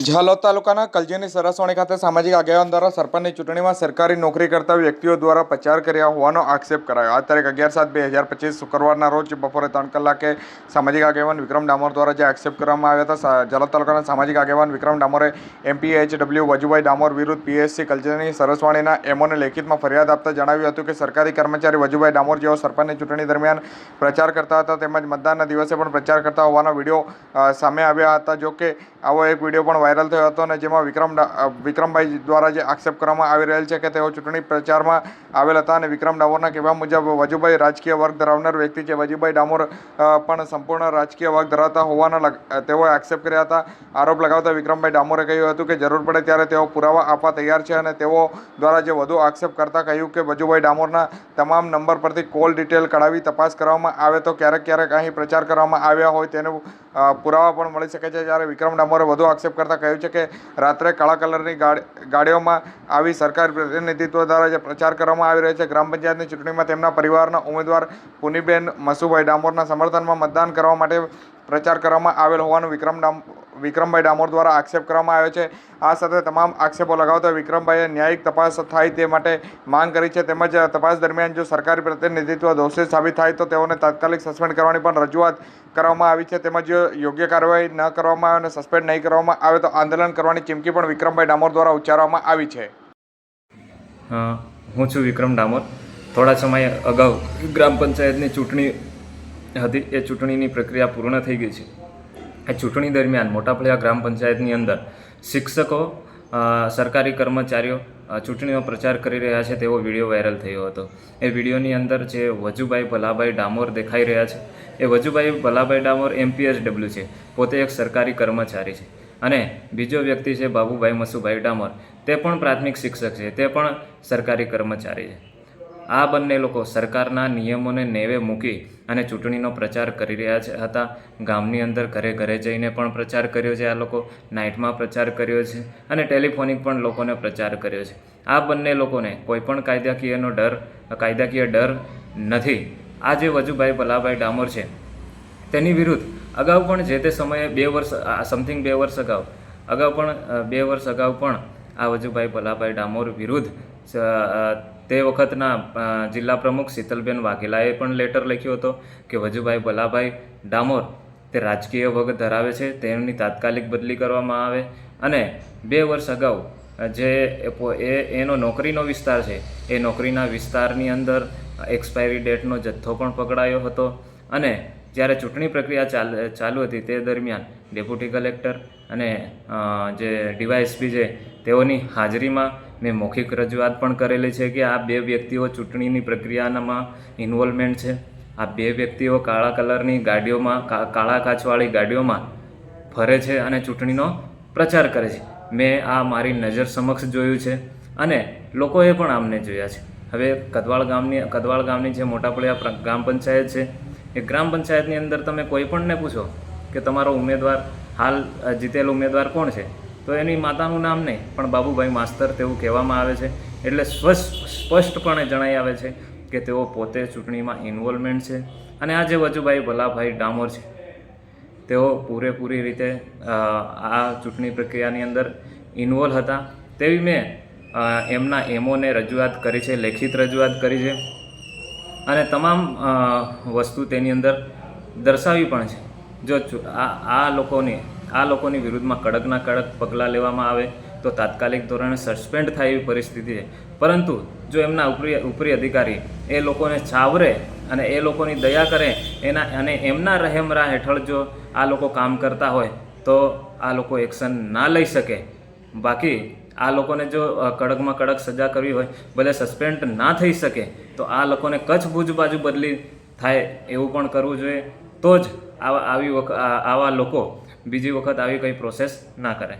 ઝાલોદ તાલુકાના કલજીની સરસવાણી ખાતે સામાજિક આગેવાન દ્વારા સરપંચની ચૂંટણીમાં સરકારી નોકરી કરતા વ્યક્તિઓ દ્વારા પ્રચાર કર્યા હોવાનો આક્ષેપ કરાયો. આ તારીખ અગિયાર સાત બે હજાર પચીસ શુક્રવારના રોજ બપોરે ત્રણ કલાકે સામાજિક આગેવાન વિક્રમ ડામોર દ્વારા જે આક્ષેપ કરવામાં આવ્યા હતા ઝાલોદ તાલુકાના સામાજિક આગેવાન વિક્રમ ડામોરે એમપીએચ ડબલ્યુ વજુભાઈ ડામોર વિરુદ્ધ પીએસસી કલજીની સરસવાણીના એમઓને લેખિતમાં ફરિયાદ આપતા જણાવ્યું હતું કે સરકારી કર્મચારી વજુભાઈ ડામોર જેઓ સરપંચની ચૂંટણી દરમિયાન પ્રચાર કરતા હતા, તેમજ મતદાનના દિવસે પણ પ્રચાર કરતા હોવાના વીડિયો સામે આવ્યા હતા. જો કે આવો એક વીડિયો પણ વાયરલ થયો હતો અને જેમાં વિક્રમ વિક્રમભાઈ દ્વારા જે આક્ષેપ કરવામાં આવી રહેલ છે કે તેઓ ચૂંટણી પ્રચારમાં આવેલ હતા અને વિક્રમ ડામોરના કહેવા મુજબ વજુભાઈ રાજકીય વર્ગ ધરાવનાર વ્યક્તિ છે. વજુભાઈ ડામોર પણ સંપૂર્ણ રાજકીય વર્ગ ધરાવતા હોવાના તેઓએ આક્ષેપ કર્યા હતા. આરોપ લગાવતા વિક્રમભાઈ ડામોરે કહ્યું હતું કે જરૂર પડે ત્યારે તેઓ પુરાવા આપવા તૈયાર છે અને તેઓ દ્વારા જે વધુ આક્ષેપ કરતા કહ્યું કે વજુભાઈ ડામોરના તમામ નંબર પરથી કોલ ડિટેલ કઢાવી તપાસ કરવામાં આવે તો ક્યારેક ક્યારેક અહીં પ્રચાર કરવામાં આવ્યા હોય તેનું પુરાવા પણ મળી શકે છે જ્યારે વિક્રમ ડામોરે વધુ આક્ષેપ કરતા કહ્યું છે કે રાત્રે કાળા કલરની ગાડી, ગાડીઓમાં આવી સરકારી પ્રતિનિધિત્વ દ્વારા જે પ્રચાર કરવામાં આવી રહ્યો છે, ગ્રામ પંચાયતની ચૂંટણીમાં તેમના પરિવારના ઉમેદવાર પુનીબેન મસુભાઈ ડામોરના સમર્થનમાં મતદાન કરવા માટે પ્રચાર કરવામાં આવેલ હોવાનું વિક્રમ ડામ વિક્રમભાઈ ડામોર દ્વારા આક્ષેપ કરવામાં આવ્યો છે. આ સાથે તમામ આક્ષેપો લગાવતા વિક્રમભાઈએ ન્યાયિક તપાસ થાય તે માટે માંગ કરી છે. તેમજ તપાસ દરમિયાન જો સરકારી પ્રતિનિધિત્વ દોષિત સાબિત થાય તો તેઓને તાત્કાલિક સસ્પેન્ડ કરવાની પણ રજૂઆત કરવામાં આવી છે. તેમજ યોગ્ય કાર્યવાહી ન કરવામાં આવે અને સસ્પેન્ડ નહીં કરવામાં આવે તો આંદોલન કરવાની ચીમકી પણ વિક્રમભાઈ ડામોર દ્વારા ઉચ્ચારવામાં આવી છે. હું છું વિક્રમ ડામોર. થોડા સમય અગાઉ ગ્રામ પંચાયતની ચૂંટણી હતી. એ ચૂંટણીની પ્રક્રિયા પૂર્ણ થઈ ગઈ છે. એ ચૂંટણી દરમિયાન મોટાપળિયા ગ્રામ પંચાયતની અંદર શિક્ષકો સરકારી કર્મચારીઓ ચૂંટણીનો પ્રચાર કરી રહ્યા છે તેવો વીડિયો વાયરલ થયો હતો. એ વિડીયોની અંદર જે વજુભાઈ ભલાભાઈ ડામોર દેખાઈ રહ્યા છે, એ વજુભાઈ ભલાભાઈ ડામોર એમપીએચ ડબલ્યુ છે, પોતે એક સરકારી કર્મચારી છે. અને બીજો વ્યક્તિ છે બાબુભાઈ મસુભાઈ ડામોર, તે પણ પ્રાથમિક શિક્ષક છે, તે પણ સરકારી કર્મચારી છે. આ બંને લોકો સરકારના નિયમોને નેવે મૂકી અને ચૂંટણીનો પ્રચાર કરી રહ્યા છે હતા. ગામની અંદર ઘરે ઘરે જઈને પણ પ્રચાર કર્યો છે. આ લોકો નાઇટમાં પ્રચાર કર્યો છે અને ટેલિફોનિક પણ લોકોને પ્રચાર કર્યો છે. આ બંને લોકોને કોઈપણ કાયદાકીયનો ડર, કાયદાકીય ડર નથી. આ જે વજુભાઈ ભલાભાઈ ડામોર છે, તેની વિરુદ્ધ અગાઉ પણ જે તે સમયે બે વર્ષ સમથિંગ બે વર્ષ અગાઉ અગાઉ પણ બે વર્ષ અગાઉ પણ આ વજુભાઈ ભલાભાઈ ડામોર વિરુદ્ધ તે વખતના જિલ્લા પ્રમુખ શીતલબેન વાઘેલાએ પણ લેટર લખ્યો હતો કે વજુભાઈ ભલાભાઈ ડામોર તે રાજકીય વગ ધરાવે છે, તેમની તાત્કાલિક બદલી કરવામાં આવે અને બે વર્ષ અગાઉ જે એનો નોકરીનો વિસ્તાર છે, એ નોકરીના વિસ્તારની અંદર એક્સપાયરી ડેટનો જથ્થો પણ પકડાયો હતો અને જ્યારે ચૂંટણી પ્રક્રિયા ચાલુ હતી તે દરમિયાન ડેપ્યુટી કલેક્ટર અને જે ડીવાયએસપી છે, તેઓની હાજરીમાં મેં મૌખિક રજૂઆત પણ કરેલી છે કે આ બે વ્યક્તિઓ ચૂંટણીની પ્રક્રિયામાં ઇન્વોલ્વમેન્ટ છે. આ બે વ્યક્તિઓ કાળા કલરની ગાડીઓમાં કાળા કાચવાળી ગાડીઓમાં ફરે છે અને ચૂંટણીનો પ્રચાર કરે છે. મેં આ મારી નજર સમક્ષ જોયું છે અને લોકોએ પણ આમને જોયા છે. હવે કદવાળ ગામની કદવાળ ગામની જે મોટાપળિયા ગ્રામ પંચાયત છે, એ ગ્રામ પંચાયતની અંદર તમે કોઈ પણને પૂછો કે તમારો ઉમેદવાર હાલ જીતેલો ઉમેદવાર કોણ છે? તો એની માતાનું નામ નહીં, પણ બાબુભાઈ માસ્તર તેવું કહેવામાં આવે છે. એટલે સ્પષ્ટ સ્પષ્ટપણે જણાઈ આવે છે કે તેઓ પોતે ચૂંટણીમાં ઇન્વોલ્વમેન્ટ છે અને આ જે વજુભાઈ ભલાભાઈ ડામોર છે. તેઓ પૂરેપૂરી રીતે આ ચૂંટણી પ્રક્રિયાની અંદર ઇન્વોલ્વ હતા. તેવી મેં એમના એમોને રજૂઆત કરી છે, લેખિત રજૂઆત કરી છે. અને તમામ વસ્તુ તેની અંદર દર્શાવી પણ છે. જો આ આ લોકોની આ લોકોની વિરુદ્ધમાં કડકના કડક પગલાં લેવામાં આવે તો તાત્કાલિક ધોરણે સસ્પેન્ડ થાય એવી પરિસ્થિતિ છે. પરંતુ જો એમના ઉપરી ઉપરી અધિકારી એ લોકોને છાવરે અને એ લોકોની દયા કરે એના, અને એમના રહેમરા હેઠળ જો આ લોકો કામ કરતા હોય તો આ લોકો એક્શન ના લઈ શકે. બાકી આ લોકોને જો કડકમાં કડક સજા કરવી હોય, ભલે સસ્પેન્ડ ના થઈ શકે, તો આ લોકોને કચ્છ ભુજ બાજુ બદલી થાય એવું પણ કરવું જોઈએ, તો જ આવા આવી વખત આવા લોકો બીજી વખત આવી કંઈ પ્રોસેસ ના કરે.